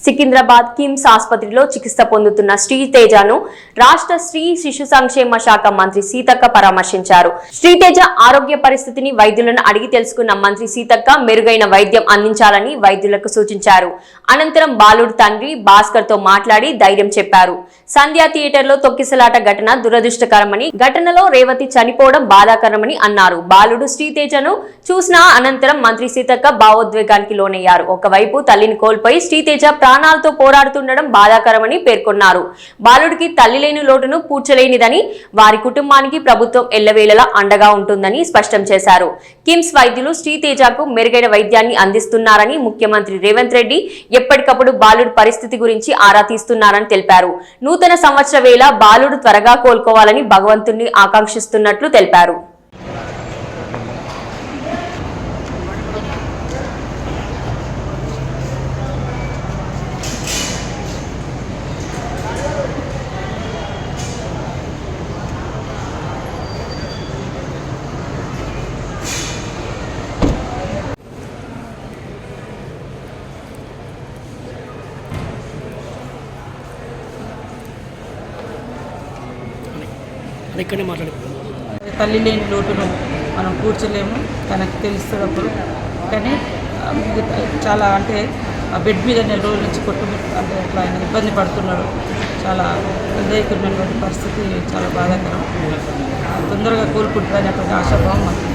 సికింద్రాబాద్ కిమ్స్ ఆసుపత్రిలో చికిత్స పొందుతున్న శ్రీతేజను రాష్ట్ర స్త్రీ శిశు సంక్షేమ శాఖ మంత్రి సీతక్క పరామర్శించారు. శ్రీతేజ ఆరోగ్య పరిస్థితిని వైద్యులను అడిగి తెలుసుకున్న మంత్రి సీతక్క మెరుగైన వైద్యం అందించాలని వైద్యులకు సూచించారు. అనంతరం బాలుడు తండ్రి భాస్కర్తో మాట్లాడి ధైర్యం చెప్పారు. సంధ్యా థియేటర్లో తొక్కిసలాట ఘటన దురదృష్టకరమని ఘటనలో రేవతి చనిపోవడం బాధాకరమని అన్నారు. బాలుడు శ్రీతేజను చూసిన అనంతరం మంత్రి సీతక్క భావోద్వేగానికి లోనయ్యారు. ఒకవైపు తల్లిని కోల్పోయి శ్రీతేజ ప్రాణాలతో పోరాడుతుండడం బాధాకరమని పేర్కొన్నారు. బాలుడికి తల్లి లేని లోటును పూడ్చలేనిదని వారి కుటుంబానికి ప్రభుత్వం ఎల్లవేళలా అండగా ఉంటుందని స్పష్టం చేశారు. కిమ్స్ వైద్యులు శ్రీతేజకు మెరుగైన వైద్యాన్ని అందిస్తున్నారని ముఖ్యమంత్రి రేవంత్ రెడ్డి ఎప్పటికప్పుడు బాలుడి పరిస్థితి గురించి ఆరా తీస్తున్నారని తెలిపారు. నూతన సంవత్సర వేళ బాలుడు త్వరగా కోలుకోవాలని భగవంతుణ్ణి ఆకాంక్షిస్తున్నట్లు తెలిపారు. అని ఇక్కడనే మాట్లాడు తల్లి లేని లోటును మనం కూర్చోలేము తనకు తెలుస్తున్నప్పుడు. కానీ చాలా అంటే ఆ బెడ్ మీద నెల రోజుల నుంచి కొట్టు అంటే అట్లా ఆయన ఇబ్బంది పడుతున్నాడు. చాలా హృదయకున్నటువంటి పరిస్థితి చాలా బాధాకరం. తొందరగా కోలుకుంటుందనేటువంటి ఆశాభావం మాకు